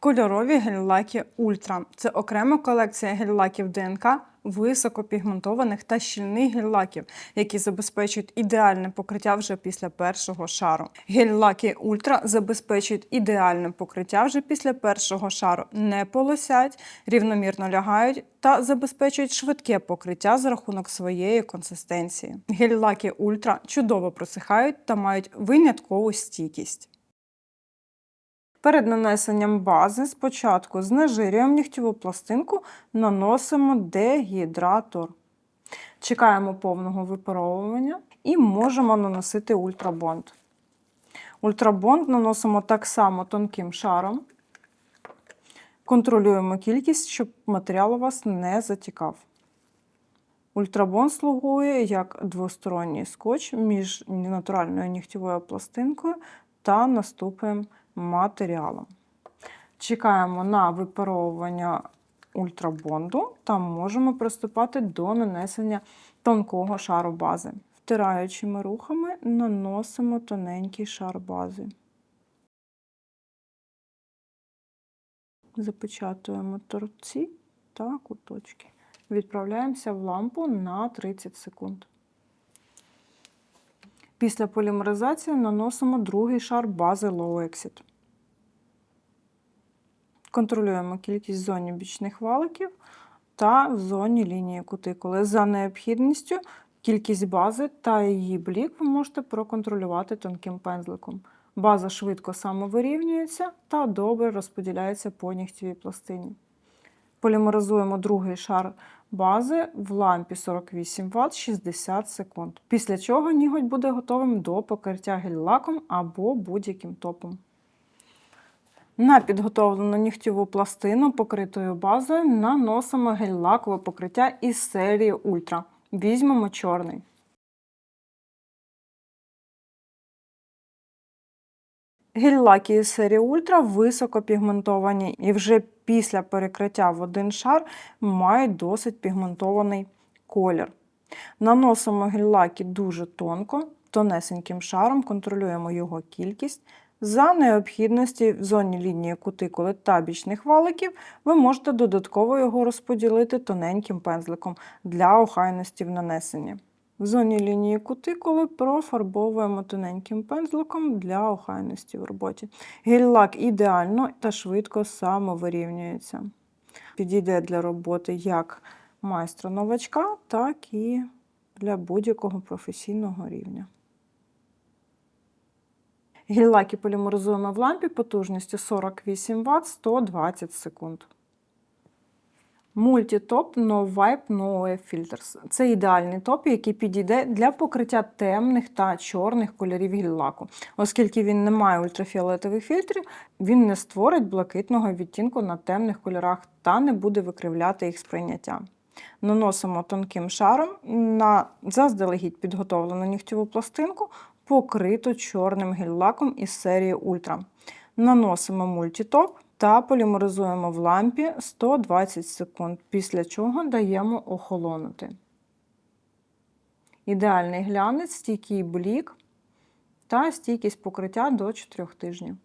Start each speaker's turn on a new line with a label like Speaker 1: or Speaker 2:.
Speaker 1: Кольорові гель-лаки Ультра це окрема колекція гель-лаків ДНК високопігментованих та щільних гель-лаків, які забезпечують ідеальне покриття вже після першого шару. Гель-лаки Ультра забезпечують ідеальне покриття вже після першого шару, не полосять, рівномірно лягають та забезпечують швидке покриття за рахунок своєї консистенції. Гель-лаки Ультра чудово просихають та мають виняткову стійкість. Перед нанесенням бази спочатку знежирюємо нігтєву пластинку, наносимо дегідратор. Чекаємо повного випаровування і можемо наносити ультрабонд. Ультрабонд наносимо так само тонким шаром. Контролюємо кількість, щоб матеріал у вас не затікав. Ультрабонд слугує як двосторонній скотч між натуральною нігтєвою пластинкою та наступним матеріалом. Чекаємо на випаровування ультрабонду та можемо приступати до нанесення тонкого шару бази. Втираючими рухами наносимо тоненький шар бази. Запечатуємо торці та куточки. Відправляємося в лампу на 30 секунд. Після полімеризації наносимо другий шар бази Low Exit. Контролюємо кількість в зоні бічних валиків та в зоні лінії кутикули. За необхідністю кількість бази та її блік ви можете проконтролювати тонким пензликом. База швидко самовирівнюється та добре розподіляється по нігтєвій пластині. Полімеризуємо другий шар бази в лампі 48 Вт 60 секунд. Після чого ніготь буде готовим до покриття гель-лаком або будь-яким топом. На підготовлену нігтєву пластину, покритою базою, наносимо гель-лакове покриття із серії Ультра. Візьмемо чорний. Гель-лаки із серії Ультра високопігментовані і вже після перекриття в один шар мають досить пігментований колір. Наносимо гель-лаки дуже тонко, тонесеньким шаром, контролюємо його кількість. За необхідності в зоні лінії кутикули та бічних валиків ви можете додатково його розподілити тоненьким пензликом для охайності в нанесенні. В зоні лінії кутикули профарбовуємо тоненьким пензликом для охайності в роботі. Гель-лак ідеально та швидко самовирівнюється. Підійде для роботи як майстра новачка, так і для будь-якого професійного рівня. Гель-лаки полімеризуємо в лампі потужністю 48 Вт 120 секунд. Мультітоп No Wipe No Wave Filters. Це ідеальний топ, який підійде для покриття темних та чорних кольорів гель-лаку. Оскільки він не має ультрафіолетових фільтрів, він не створить блакитного відтінку на темних кольорах та не буде викривляти їх сприйняття. Наносимо тонким шаром на заздалегідь підготовлену нігтєву пластинку, покриту чорним гель-лаком із серії Ультра. Наносимо мультітоп та полімеризуємо в лампі 120 секунд, після чого даємо охолонути. Ідеальний глянець, стійкий блік та стійкість покриття до 4 тижнів.